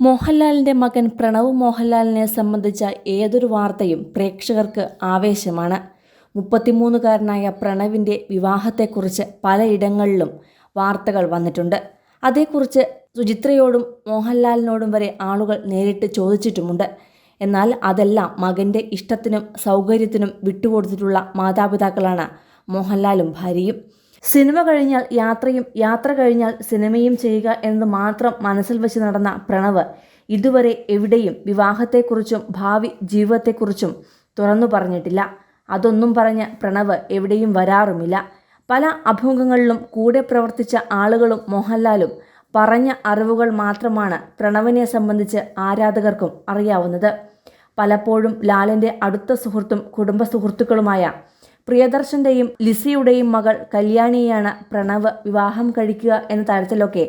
മോഹൻലാലിന്റെ മകൻ പ്രണവ് മോഹൻലാലിനെ സംബന്ധിച്ച ഏതൊരു വാർത്തയും പ്രേക്ഷകർക്ക് ആവേശമാണ്. മുപ്പത്തിമൂന്നുകാരനായ പ്രണവിന്റെ വിവാഹത്തെക്കുറിച്ച് പലയിടങ്ങളിലും വാർത്തകൾ വന്നിട്ടുണ്ട്. അതേക്കുറിച്ച് സുചിത്രയോടും മോഹൻലാലിനോടും വരെ ആളുകൾ നേരിട്ട് ചോദിച്ചിട്ടുമുണ്ട്. എന്നാൽ അതെല്ലാം മകന്റെ ഇഷ്ടത്തിനും സൗകര്യത്തിനും വിട്ടുകൊടുത്തിട്ടുള്ള മാതാപിതാക്കളാണ് മോഹൻലാലും ഭാര്യയും. സിനിമ കഴിഞ്ഞാൽ യാത്രയും യാത്ര കഴിഞ്ഞാൽ സിനിമയും ചെയ്യുക എന്നത് മാത്രം മനസ്സിൽ വെച്ച് നടന്ന പ്രണവ് ഇതുവരെ എവിടെയും വിവാഹത്തെക്കുറിച്ചും ഭാവി ജീവിതത്തെക്കുറിച്ചും തുറന്നു പറഞ്ഞിട്ടില്ല. അതൊന്നും പറഞ്ഞ് പ്രണവ് എവിടെയും വരാറുമില്ല. പല അഭിമുഖങ്ങളിലും കൂടെ പ്രവർത്തിച്ച ആളുകളും മോഹൻലാലും പറഞ്ഞ അറിവുകൾ മാത്രമാണ് പ്രണവിനെ സംബന്ധിച്ച് ആരാധകർക്കും അറിയാവുന്നത്. പലപ്പോഴും ലാലിന്റെ അടുത്ത സുഹൃത്തും കുടുംബ സുഹൃത്തുക്കളുമായ പ്രിയദർശന്റെയും ലിസിയുടെയും മകൾ കല്യാണിയെയാണ് പ്രണവ് വിവാഹം കഴിക്കുക എന്ന തരത്തിലൊക്കെ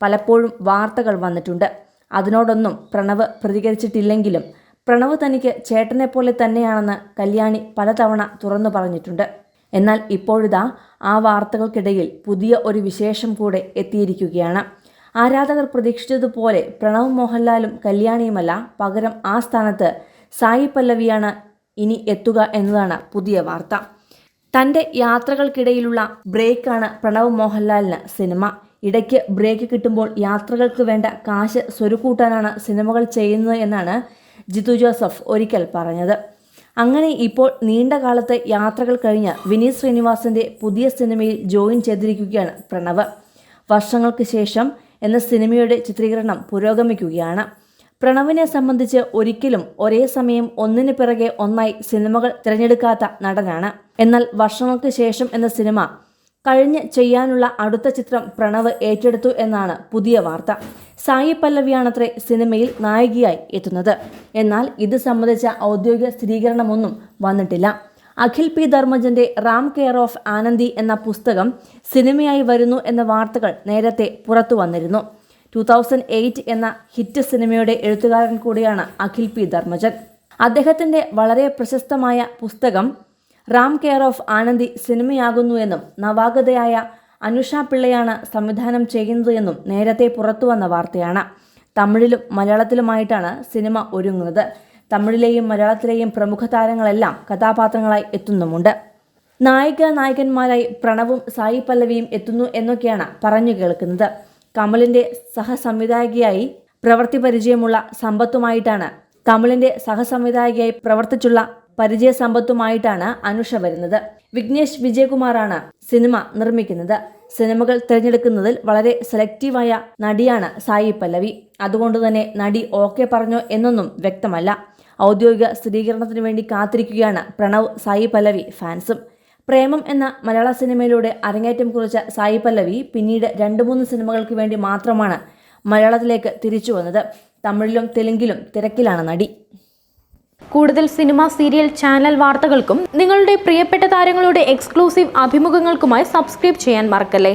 പലപ്പോഴും വാർത്തകൾ വന്നിട്ടുണ്ട്. അതിനോടൊന്നും പ്രണവ് പ്രതികരിച്ചിട്ടില്ലെങ്കിലും പ്രണവ് തനിക്ക് ചേട്ടനെ പോലെ തന്നെയാണെന്ന് കല്യാണി പലതവണ തുറന്നു പറഞ്ഞിട്ടുണ്ട്. എന്നാൽ ഇപ്പോഴിതാ ആ വാർത്തകൾക്കിടയിൽ പുതിയ ഒരു വിശേഷം കൂടെ എത്തിയിരിക്കുകയാണ്. ആരാധകർ പ്രതീക്ഷിച്ചതുപോലെ പ്രണവ് മോഹൻലാലും കല്യാണിയുമല്ല പകരം ആ സ്ഥാനത്ത് സായി പല്ലവിയാണ് ഇനി എത്തുക എന്നതാണ് പുതിയ വാർത്ത. തന്റെ യാത്രകൾക്കിടയിലുള്ള ബ്രേക്കാണ് പ്രണവ് മോഹൻലാലിന് സിനിമ. ഇടയ്ക്ക് ബ്രേക്ക് കിട്ടുമ്പോൾ യാത്രകൾക്ക് വേണ്ട കാശ് സ്വരുക്കൂട്ടാനാണ് സിനിമകൾ ചെയ്യുന്നത് എന്നാണ് ജിതു ജോസഫ് ഒരിക്കൽ പറഞ്ഞത്. അങ്ങനെ ഇപ്പോൾ നീണ്ട കാലത്തെ യാത്രകൾ കഴിഞ്ഞ് വിനീത് ശ്രീനിവാസന്റെ പുതിയ സിനിമയിൽ ജോയിൻ ചെയ്തിരിക്കുകയാണ് പ്രണവ്. വർഷങ്ങൾക്ക് ശേഷം എന്ന സിനിമയുടെ ചിത്രീകരണം പുരോഗമിക്കുകയാണ്. പ്രണവിനെ സംബന്ധിച്ച് ഒരിക്കലും ഒരേ സമയം ഒന്നിനു പിറകെ ഒന്നായി സിനിമകൾ തിരഞ്ഞെടുക്കാത്ത നടനാണ്. എന്നാൽ വർഷങ്ങൾക്ക് ശേഷം എന്ന സിനിമ കഴിഞ്ഞ് ചെയ്യാനുള്ള അടുത്ത ചിത്രം പ്രണവ് ഏറ്റെടുത്തു എന്നാണ് പുതിയ വാർത്ത. സായി പല്ലവിയാണത്രേ സിനിമയിൽ നായികയായി എത്തുന്നത്. എന്നാൽ ഇത് സംബന്ധിച്ച ഔദ്യോഗിക സ്ഥിരീകരണമൊന്നും വന്നിട്ടില്ല. അഖിൽ പി ധർമ്മജന്റെ റാം കെയർ ഓഫ് ആനന്ദി എന്ന പുസ്തകം സിനിമയായി വരുന്നു എന്ന വാർത്തകൾ നേരത്തെ പുറത്തു വന്നിരുന്നു. ടു തൗസൻഡ് എയ്റ്റ് എന്ന ഹിറ്റ് സിനിമയുടെ എഴുത്തുകാരൻ കൂടിയാണ് അഖിൽ പി. ധർമ്മജൻ. അദ്ദേഹത്തിന്റെ വളരെ പ്രശസ്തമായ പുസ്തകം റാം കെയർ ഓഫ് ആനന്ദി സിനിമയാകുന്നു എന്നും നവാഗതയായ അനുഷ പിള്ളയാണ് സംവിധാനം ചെയ്യുന്നത് എന്നും നേരത്തെ പുറത്തുവന്ന വാർത്തയാണ്. തമിഴിലും മലയാളത്തിലുമായിട്ടാണ് സിനിമ ഒരുങ്ങുന്നത്. തമിഴിലെയും മലയാളത്തിലെയും പ്രമുഖ താരങ്ങളെല്ലാം കഥാപാത്രങ്ങളായി എത്തുന്നുമുണ്ട്. നായിക നായകന്മാരായി പ്രണവും സായി പല്ലവിയും എത്തുന്നു എന്നൊക്കെയാണ് പറഞ്ഞു കേൾക്കുന്നത്. കമലിന്റെ സഹസംവിധായകയായി പ്രവൃത്തി പരിചയമുള്ള സമ്പത്തുമായിട്ടാണ് കമലിന്റെ സഹസംവിധായകയായി പ്രവർത്തിച്ചുള്ള പരിചയ സമ്പത്തുമായിട്ടാണ് അനുഷ വരുന്നത്. വിഘ്നേഷ് വിജയകുമാറാണ് സിനിമ നിർമ്മിക്കുന്നത്. സിനിമകൾ തിരഞ്ഞെടുക്കുന്നതിൽ വളരെ സെലക്റ്റീവായ നടിയാണ് സായി പല്ലവി. അതുകൊണ്ട് തന്നെ നടി ഓക്കെ പറഞ്ഞോ എന്നൊന്നും വ്യക്തമല്ല. ഔദ്യോഗിക സ്ഥിരീകരണത്തിന് വേണ്ടി കാത്തിരിക്കുകയാണ് പ്രണവ് സായി പല്ലവി ഫാൻസും. പ്രേമം എന്ന മലയാള സിനിമയിലൂടെ അരങ്ങേറ്റം കുറിച്ച സായി പല്ലവി പിന്നീട് രണ്ട് മൂന്ന് സിനിമകൾക്ക് വേണ്ടി മാത്രമാണ് മലയാളത്തിലേക്ക് തിരിച്ചു വന്നത്. തമിഴിലും തെലുങ്കിലും തിരക്കിലാണ് നടി. കൂടുതൽ സിനിമ സീരിയൽ ചാനൽ വാർത്തകൾക്കും നിങ്ങളുടെ പ്രിയപ്പെട്ട താരങ്ങളുടെ എക്സ്ക്ലൂസീവ് അഭിമുഖങ്ങൾക്കുമായി സബ്സ്ക്രൈബ് ചെയ്യാൻ മറക്കല്ലേ?